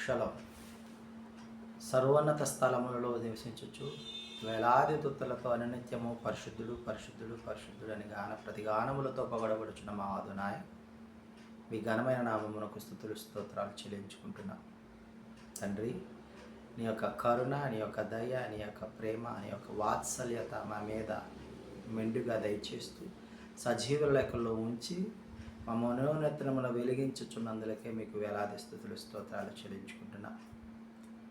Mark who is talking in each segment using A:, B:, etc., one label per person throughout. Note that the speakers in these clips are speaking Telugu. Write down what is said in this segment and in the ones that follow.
A: షలం సర్వోన్నత స్థలములలో నివసించవచ్చు వేలాది దుత్తులతో అనునిత్యము పరిశుద్ధుడు పరిశుద్ధుడు పరిశుద్ధుడు అని గాన ప్రతి గానములతో పొగడబడుచున్న మా ఆదునాయ మీ ఘనమైన నామమునకు స్థుతులు స్తోత్రాలు చెల్లించుకుంటున్నాం. తండ్రి నీ యొక్క కరుణ నీ యొక్క దయ నీ యొక్క ప్రేమ నీ యొక్క వాత్సల్యత మా మీద మెండుగా దయచేస్తూ సజీవ లెక్కల్లో ఉంచి మా మనోన్నతనమును వెలిగించుచున్నందులకే మీకు వేలాది స్థుతులు స్తోత్రాలు చెల్లించుకుంటున్నా.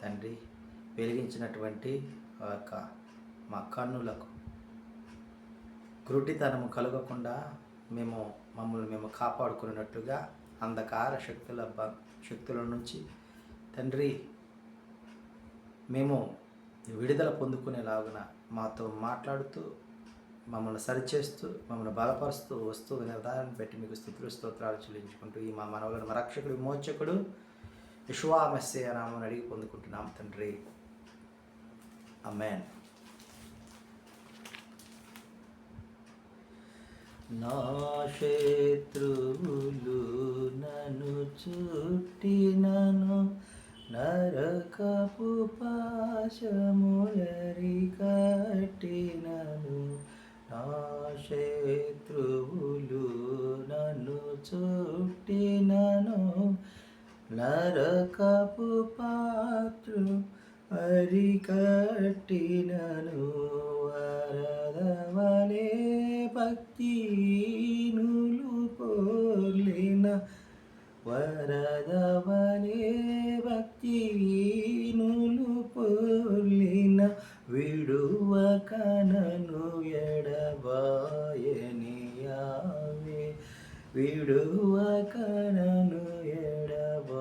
A: తండ్రి వెలిగించినటువంటి యొక్క మా కన్నులకు కృటితనము కలగకుండా మేము మమ్మల్ని మేము కాపాడుకున్నట్టుగా అంధకార శక్తుల శక్తుల నుంచి తండ్రి మేము విడుదల పొందుకునేలాగున మాతో మాట్లాడుతూ మమ్మల్ని సరిచేస్తూ మమ్మల్ని బలపరుస్తూ వస్తూ నిర్ధారణ పెట్టి మీకు స్థుతులు స్తోత్రాలు చెల్లించుకుంటూ ఈ మా మనవులను రక్షకుడు విమోచకుడు విశ్వామస్య నామని అడిగి పొందుకుంటున్నాం తండ్రి. అమెన్ నా శత్రువులు నన్ను చుట్టినను నరకపు పాశములరి కట్ నా శత్రువులు నన్ను చుట్టినను నరకపు పాత్రు అరికట్టినను వరదవలే భక్తినులు పోలిన వరదవలే భక్తి విడువకనను ఎడబాయని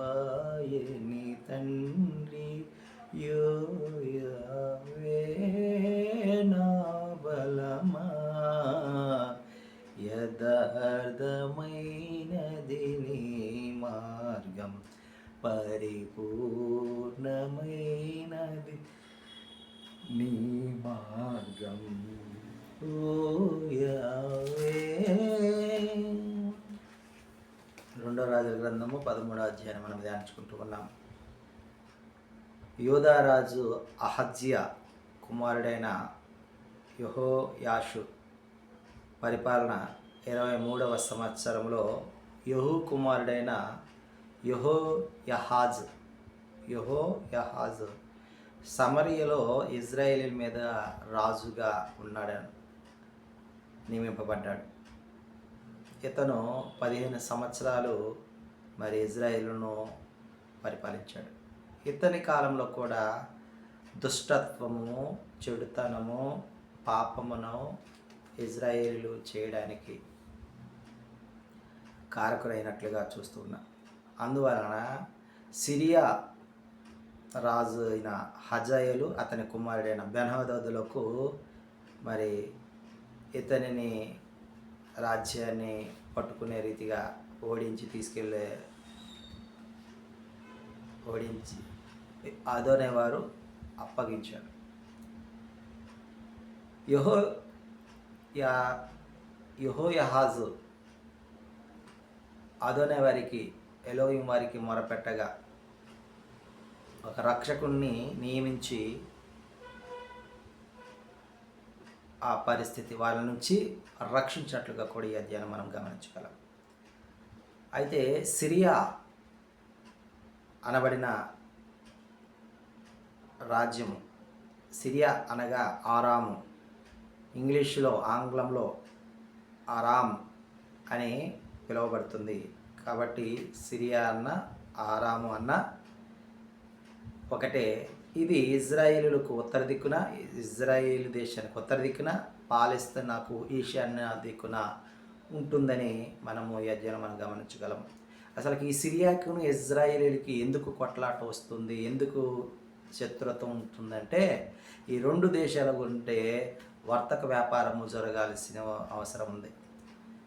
A: తండ్రి యోయవే నా బలమా? యథార్థమైనది నీ మార్గం పరిపూర్ణమైనది నీ మార్గం. ఓ యావే రాజుల గ్రంథము పదమూడో అధ్యాయం మనం ధ్యానించుకుంటూ ఉన్నాం. యోధారాజు అహజ్య కుమారుడైన యహో యాషు పరిపాలన ఇరవై మూడవ సంవత్సరంలో యహు కుమారుడైన యహో యహాజ్ యహో యహాజ్ సమరియలో ఇజ్రాయేల్ మీద రాజుగా ఉన్నాడని నియమింపబడ్డాడు. ఇతను పదిహేను సంవత్సరాలు మరి ఇజ్రాయిల్ను పరిపాలించాడు. ఇతని కాలంలో కూడా దుష్టత్వము చెడుతనము పాపమును ఇజ్రాయేలు చేయడానికి కారకులైనట్లుగా చూస్తున్నా అందువలన సిరియా రాజు అయిన హజాయలు అతని కుమారుడైన బెనహదదులకు మరి ఇతనిని రాజ్యాన్ని పట్టుకునే రీతిగా ఓడించి తీసుకెళ్ళే ఓడించి అదోనేవారు అప్పగించారు. యహో యా యహో యహాజు అదోనే వారికి ఎలోయిం వారికి మొరపెట్టగా ఒక రక్షకుణ్ణి నియమించి ఆ పరిస్థితి వాళ్ళ నుంచి రక్షించినట్లుగా కూడా ఈ అధ్యయనం మనం గమనించగలం. అయితే సిరియా అనబడిన రాజ్యము. సిరియా అనగా ఆరాము. ఇంగ్లీషులో ఆంగ్లంలో ఆరామ్ అని పిలువబడుతుంది. కాబట్టి సిరియా అన్న ఆరాము అన్న ఒకటే. ఇది ఇజ్రాయేలులకు ఉత్తర దిక్కున ఇజ్రాయేల్ దేశానికి ఉత్తర దిక్కున పాలిస్తీనాకు ఈశాన్య దిక్కున ఉంటుందని మనము ఈ అధ్యయనం మనం గమనించగలం. అసలు ఈ సిరియాకును ఇజ్రాయేలీలకి ఎందుకు కొట్లాట వస్తుంది ఎందుకు శత్రుత్వం ఉంటుందంటే ఈ రెండు దేశాల ఉంటే వర్తక వ్యాపారము జరగాల్సిన అవసరం ఉంది.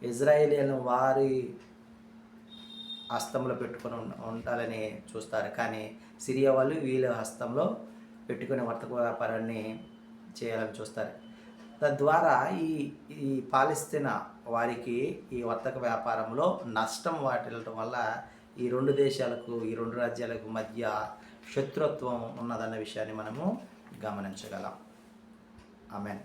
A: ఇజ్రాయేలీలను వారి హస్తంలో పెట్టుకొని ఉండాలని చూస్తారు. కానీ సిరియా వాళ్ళు వీళ్ళ హస్తంలో పెట్టుకునే వర్తక వ్యాపారాన్ని చేయాలని చూస్తారు. తద్వారా ఈ ఈ పాలిస్తీనా వారికి ఈ వర్తక వ్యాపారంలో నష్టం వాటిల్లటం వల్ల ఈ రెండు దేశాలకు ఈ రెండు రాజ్యాలకు మధ్య శత్రుత్వం ఉన్నదన్న విషయాన్ని మనము గమనించగలం. ఆమెన్.